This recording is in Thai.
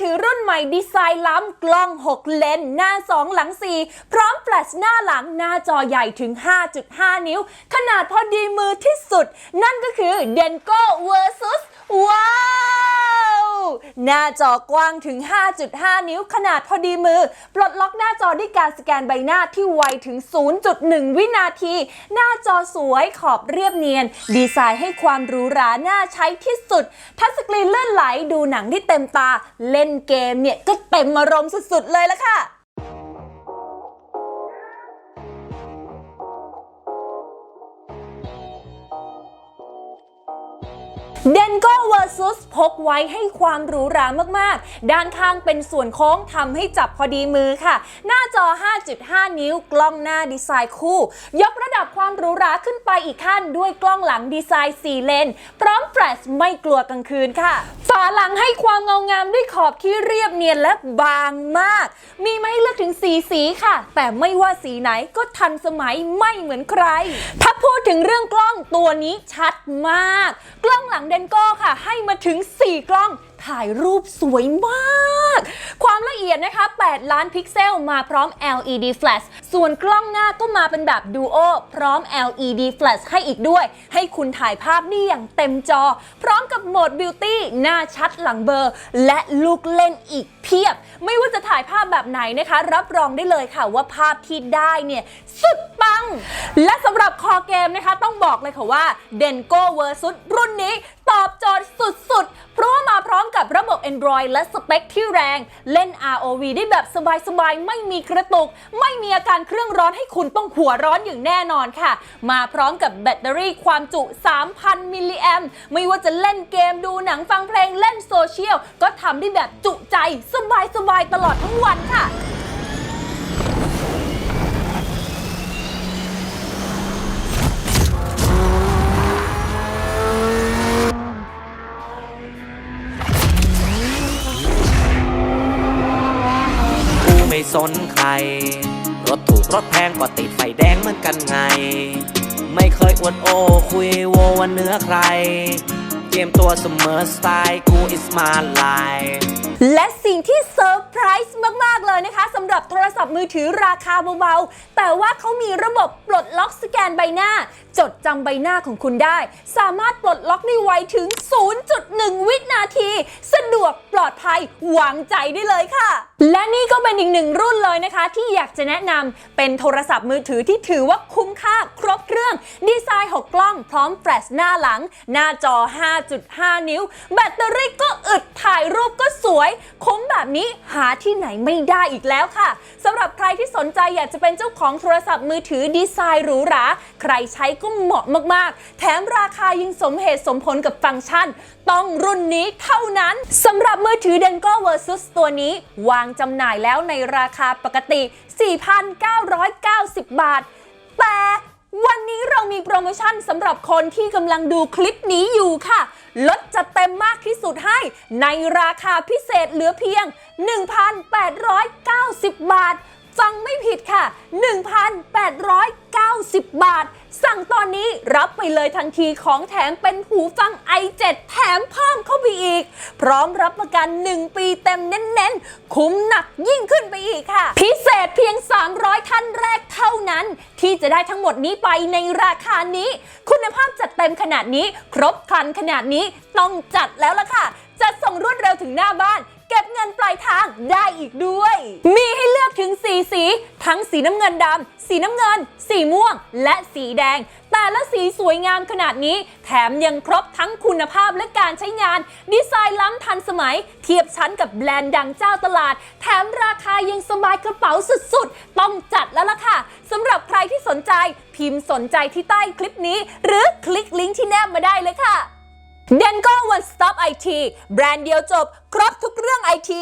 ถือรุ่นใหม่ดีไซน์ล้ำกล้อง 6 เลน หน้า 2 หลัง 4 พร้อมแฟลชหน้าหลังหน้าจอใหญ่ถึง 5.5 นิ้ว ขนาดพอดีมือที่สุด นั่นก็คือ Denko versus ว้า หน้าจอกว้างถึง 5.5 นิ้วขนาดพอดีมือ ปลดล็อกหน้าจอด้วยการสแกนใบหน้าที่ไวถึง 0.1 วินาที หน้าจอสวยขอบเรียบเนียน ดีไซน์ให้ความหรูหราน่าใช้ที่สุด ทัชสกรีนเลื่อนไหลดูหนังที่เต็มตา เล่นเกมเนี่ยก็เต็มอารมณ์สุดๆเลยละค่ะ เดนโก้ versus พกไว้ให้ความหรูหรามากๆ ด้านข้างเป็นส่วนโค้งทำให้จับพอดีมือค่ะ หน้าจอ 5.5 นิ้วกล้องหน้าดีไซน์คู่ ยกระดับความหรูหราขึ้นไปอีกขั้นด้วยกล้องหลังดีไซน์ 4 เลน พร้อมแฟลชไม่กลัวกลางคืนค่ะ ฝาหลังให้ความเงางามด้วยขอบที่เรียบเนียนและบางมาก มีมาให้เลือกถึงสีสีค่ะ แต่ไม่ว่าสีไหนก็ทันสมัยไม่เหมือนใคร ถ้าพูดถึงเรื่องกล้องตัวนี้ชัดมาก กล้องหลังเดนโก้ค่ะ ให้มาถึง 4 กล้องถ่ายรูปสวยมาก ความละเอียดนะคะ 8 ล้านพิกเซลมาพร้อม LED flash ส่วนกล้องหน้าก็มาเป็นแบบดูโอพร้อม LED flash ให้อีกด้วย ให้คุณถ่ายภาพนี่อย่างเต็มจอ พร้อมกับโหมด Beauty หน้าชัดหลังเบลอร์ และลูกเล่นอีกเพียบ ไม่ว่าจะถ่ายภาพแบบไหนนะคะ รับรองได้เลยค่ะว่าภาพที่ได้เนี่ยสุดปัง และสำหรับคอเกมนะคะ ต้องบอกเลยค่ะว่า Denko Versus รุ่นนี้ตอบโจทย์สุดๆ Android และสเปคที่แรง เล่น ROV ได้แบบสบายๆ ไม่มีกระตุก ไม่มีอาการเครื่องร้อนให้คุณต้องหัวร้อนอย่างแน่นอนค่ะ มาพร้อมกับแบตเตอรี่ความจุ 3,000 มิลลิแอมไม่ว่าจะเล่นเกมดูหนังฟังเพลงเล่นโซเชียล ก็ทำได้แบบจุใจสบายๆ ตลอดทั้งวันค่ะ กูไม่สนใคร รถถูกรถแพงก็ติดไฟแดงเหมือนกันไง ไม่เคยอวดโอ้คุยโววันเนื้อใคร เตรียมตัวเสมอสไตล์กู is my life และสิ่งที่เซอร์ไพรส์มาก ๆ เลยนะคะสำหรับโทรศัพท์มือถือราคาเบา ๆ แต่ว่าเขามีระบบปลดล็อกสแกนใบหน้า จดจำใบหน้าของคุณได้ สามารถปลดล็อกได้ไวถึง 0.1 วินาที สะดวกปลอดภัยวางใจได้เลยค่ะและนี่ก็เป็นอีกหนึ่งรุ่นเลยนะคะ ที่อยากจะแนะนำเป็นโทรศัพท์มือถือที่ถือว่าคุ้มค่าครบเครื่อง ดีไซน์ 6 กล้องพร้อมแฟลชหน้าหลัง หน้าจอ 5.5 นิ้ว แบตเตอรี่ก็อึดถ่ายรูปก็สวย คุ้มแบบนี้หาที่ไหนไม่ได้อีกแล้วค่ะสำหรับใครที่สนใจอยากจะเป็นเจ้าของโทรศัพท์มือถือดีไซน์หรูหราใครใช้ก็เหมาะมากๆ แถมราคายังสมเหตุสมผลกับฟังก์ชัน ต้องรุ่นนี้เท่านั้นสำหรับมือถือ Denko Versus ตัวนี้วางจำหน่ายแล้วในราคาปกติ 4,990 บาท แต่วันนี้เรามีโปรโมชั่นสำหรับคนที่กำลังดูคลิปนี้อยู่ค่ะ ลดจัดเต็มมากที่สุดให้ในราคาพิเศษเหลือเพียง 1,890 บาท ฟังไม่ผิดค่ะ 1,890 บาท สั่งตอนนี้รับไปเลยทันทีของแถมเป็นหูฟัง i7 แถมเพิ่มเข้าไปอีก พร้อมรับประกัน 1 ปีเต็มเน้นๆ คุ้มหนักยิ่งขึ้นไปอีกค่ะ พิเศษเพียง 300 ท่านแรกเท่านั้น ที่จะได้ทั้งหมดนี้ไปในราคานี้ คุณภาพจัดเต็มขนาดนี้ ครบครันขนาดนี้ต้องจัดแล้วล่ะค่ะจะส่งรวดเร็วถึงหน้าบ้าน เก็บเงินปลายทางได้อีกด้วย มี ลือกถึง 4 สี ทั้งสีน้ำเงินดำ สีน้ำเงิน สีม่วง และสีแดง แต่ละสีสวยงามขนาดนี้ แถมยังครบทั้งคุณภาพและการใช้งาน ดีไซน์ล้ำทันสมัย เทียบชั้นกับแบรนด์ดังเจ้าตลาด แถมราคายังสบายกระเป๋าสุดๆ ต้องจัดแล้วล่ะค่ะสำหรับใครที่สนใจ พิมพ์สนใจที่ใต้คลิปนี้ หรือคลิกลิงก์ที่แนบมาได้เลยค่ะเดนก็ One Stop IT แบรนด์เดียวจบ ครบทุกเรื่อง IT